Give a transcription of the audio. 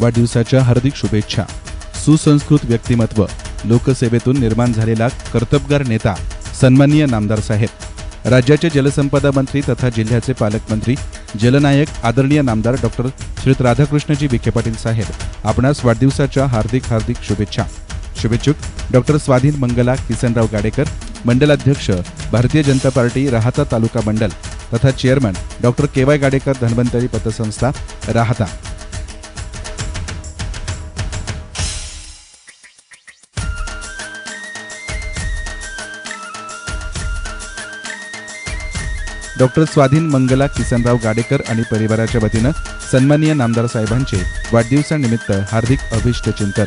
वाढदिवसाच्या हार्दिक शुभेच्छा. सुसंस्कृत व्यक्तिमत्व लोकसेवेतून निर्माण झालेला कर्तबगार नेता सन्माननीय नामदार साहेब. राज्याचे जलसंपदा मंत्री तथा जिल्ह्याचे पालकमंत्री जलनायक आदरणीय नामदार डॉक्टर श्री राधाकृष्णजी विखे पाटील साहेब. आपणास वाढदिवसाच्या हार्दिक हार्दिक शुभेच्छा. शुभेच्छुक डॉक्टर स्वाधीन मंगला किसनराव गाडेकर मंडलाध्यक्ष भारतीय जनता पार्टी राहता तालुका मंडल तथा chairman doctor K Y Gadekar Dhanvantari पतसंस्था राहता. डॉक्टर स्वाधीन मंगला किसनराव गाडेकर आणि परिवाराच्या वतीनं सन्माननीय नामदार साहेबांचे वाढदिवसानिमित्त हार्दिक अभिष्ट चिंतन.